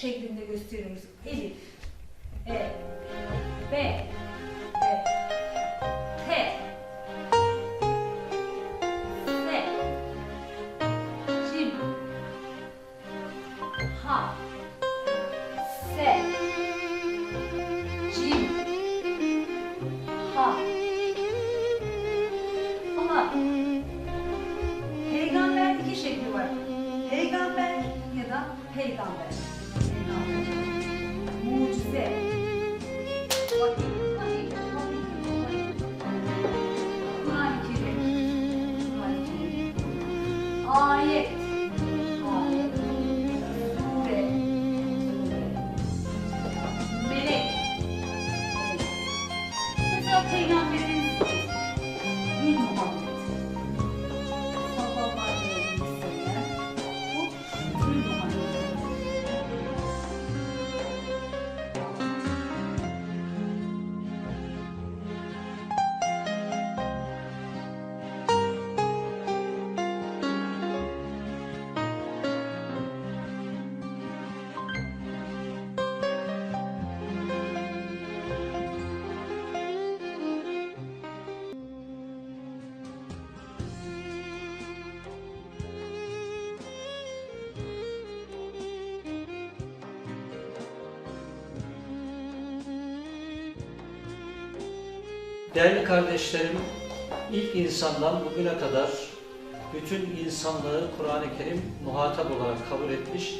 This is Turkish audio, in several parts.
şeklinde gösteriyoruz. Elif, E, B, B, T, S, Cim, H, S, Cim, H. Ama peygamber iki şekli var. Peygamber ya da peygamber. Take on me. Değerli kardeşlerim, ilk insandan bugüne kadar bütün insanlığı Kur'an-ı Kerim muhatap olarak kabul etmiş,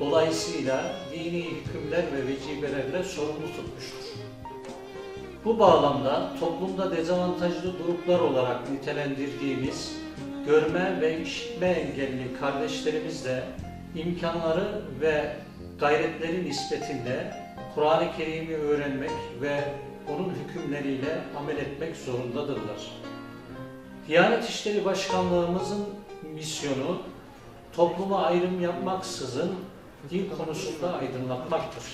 dolayısıyla dini hükümler ve vecibelerle sorumlu tutmuştur. Bu bağlamda toplumda dezavantajlı gruplar olarak nitelendirdiğimiz görme ve işitme engelli kardeşlerimiz de imkanları ve gayretleri nispetinde Kur'an-ı Kerim'i öğrenmek ve onun hükümleriyle amel etmek zorundadırlar. Diyanet İşleri Başkanlığımızın misyonu topluma ayrım yapmaksızın din konusunda aydınlatmaktır.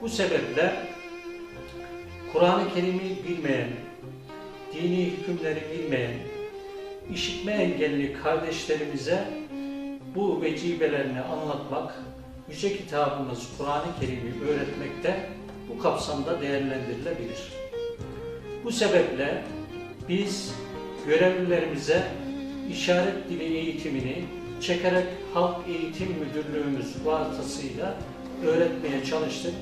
Bu sebeple Kur'an-ı Kerim'i bilmeyen, dini hükümleri bilmeyen, işitme engelli kardeşlerimize bu vecibelerini anlatmak, Yüce Kitabımız Kur'an-ı Kerim'i öğretmekte bu kapsamda değerlendirilebilir. Bu sebeple biz görevlilerimize işaret dili eğitimini çekerek Halk Eğitim Müdürlüğümüz vasıtasıyla öğretmeye çalıştık.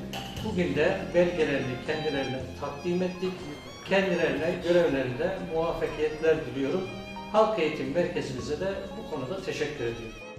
Bugün de belgelerini kendilerine takdim ettik. Kendilerine görevlerinde muvaffakiyetler diliyorum. Halk Eğitim Merkezimize de bu konuda teşekkür ediyorum.